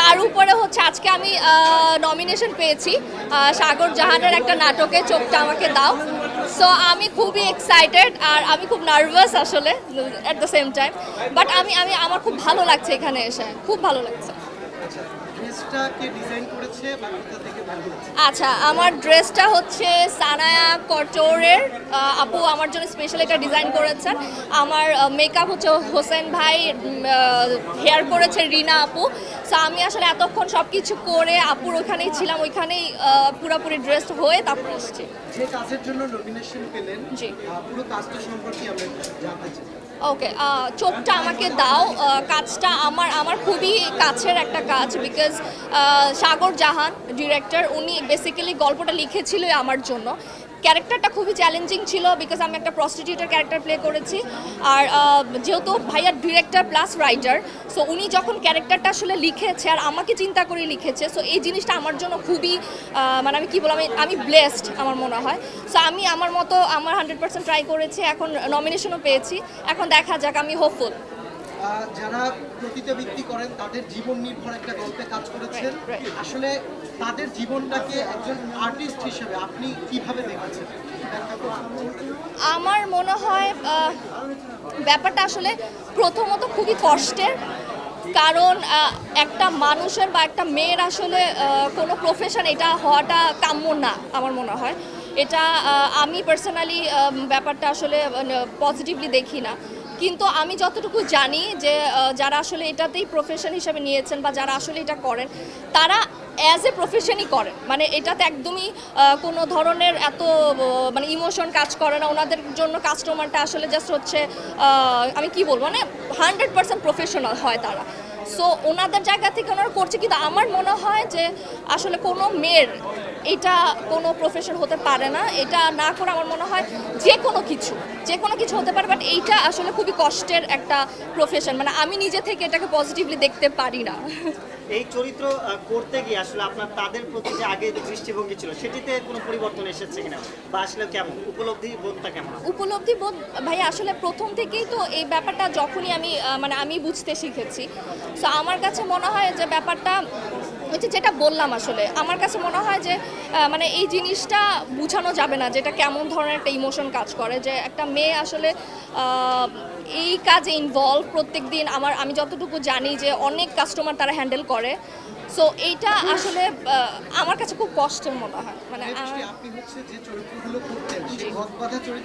তার উপরে হচ্ছে আজকে আমি নমিনেশন পেয়েছি। সাগর জাহানের একটা নাটকে চোখটা আমাকে দাও। সো আমি খুবই এক্সাইটেড আর আমি খুব নার্ভাস আসলে at the same time but আমি আমি, আমার খুব ভালো লাগছে এখানে এসে। খুব ভালো লাগছে। আচ্ছা আমার ড্রেসটা হচ্ছে সানায়া কটোরের আপু আমার জন্য স্পেশাল এটা ডিজাইন করেছেন। আমার মেকআপ হচ্ছে হোসেন ভাই হেয়ার করেছে রিনা আপু। সো আমি আসলে এতক্ষণ সব কিছু করে আপুর ওখানেই ছিলাম ওইখানেই পুরোপুরি ড্রেস হয়ে তারপর এসেছি। যে কাজের জন্য নমিনেশন পেলেন জি। পুরো কাজটা সম্পর্কে আমরা জানতে চাই। ওকে চোখটা আমাকে দাও। কাজটা আমার আমার খুবই কাছের একটা কাজ বিকজ সাগর জাহান ডিরেক্টর উনি বেসিক্যালি গল্পটা লিখেছিল আমার জন্য। ক্যারেক্টারটা খুবই চ্যালেঞ্জিং ছিল বিকজ আমি একটা প্রস্টিটিউটার ক্যারেক্টার প্লে করেছি। আর আহ, যেহেতু ভাইয়া ডিরেক্টর প্লাস রাইটার সো উনি যখন ক্যারেক্টারটা আসলে লিখেছে আর আমাকে চিন্তা করে লিখেছে সো এই জিনিসটা আমার জন্য খুবই মানে আমি কি বলব আমি ব্লেসড আমার মনে হয়। সো আমি আমার মতো আমার হান্ড্রেড পার্সেন্ট ট্রাই করেছি এখন নমিনেশনও পেয়েছি। এখন দেখা যাক আমি হোপফুল যারা প্রতিযোগিতা করেন তাদের জীবন নির্ভর একটা গল্পে কাজ করেছেন. আসলে তাদের জীবনটাকে একজন আর্টিস্ট হিসেবে আপনি কীভাবে দেখেছেন? আমার মনে হয় ব্যাপারটা আসলে প্রথমত খুবই কষ্টের। কারণ একটা মানুষের বা একটা মেয়ের আসলে কোনো প্রফেশন এটা হওয়াটা কাম্য না আমার মনে হয়। এটা আমি পার্সোনালি ব্যাপারটা আসলে পজিটিভলি দেখি না। কিন্তু আমি যতটুকু জানি যে যারা আসলে এটাতেই প্রফেশন হিসেবে নিয়েছেন বা যারা আসলে এটা করেন, তারা অ্যাজ এ প্রফেশনই করেন। মানে এটাতে একদমই কোনো ধরনের এত মানে ইমোশন কাজ করে না। ওনাদের জন্য কাস্টমারটা আসলে জাস্ট হচ্ছে আমি কি বলব মানে হান্ড্রেড পার্সেন্ট প্রফেশনাল হয় তারা। সো ওনাদের জায়গা থেকে ওনারা করছে। কিন্তু আমার মনে হয় যে, আসলে কোনো মেয়ের এটা কোনো প্রফেশন হতে পারে না। এটা না করে আমার মনে হয় যে কোনো কিছু যে কোনো কিছু হতে পারে বাট এইটা আসলে খুবই কষ্টের একটা প্রফেশন মানে আমি নিজে থেকে এটাকে পজিটিভলি দেখতে পারি না। এই চরিত্র করতে গিয়ে আসলে আপনার তাদের প্রতি যে আগে যে দৃষ্টিভঙ্গি ছিল সেটিতে কোনো পরিবর্তন এসেছে কিনা? বা আসলে কেমন? উপলব্ধি বোধটা কেমন? উপলব্ধি বোধ ভাই আসলে প্রথম থেকেই তো এই ব্যাপারটা যখনই আমি মানে আমি বুঝতে শিখেছি। সো আমার কাছে মনে হয় যে ব্যাপারটা হচ্ছে যেটা বললাম আসলে। আমার কাছে মনে হয় যে মানে এই জিনিসটা বোঝানো যাবে না যেটা কেমন ধরনের একটা ইমোশন কাজ করে। যে একটা মেয়ে আসলে এই কাজে ইনভলভ প্রত্যেক দিন আমার আমি যতটুকু জানি যে অনেক কাস্টমার তারা হ্যান্ডেল করে। সো এইটা আসলে আমার কাছে খুব কষ্টের মনে হয়। মানে আমার- আপনি হচ্ছে যে চরিত্রগুলো করতেন সেই গদবাধা চরিত্র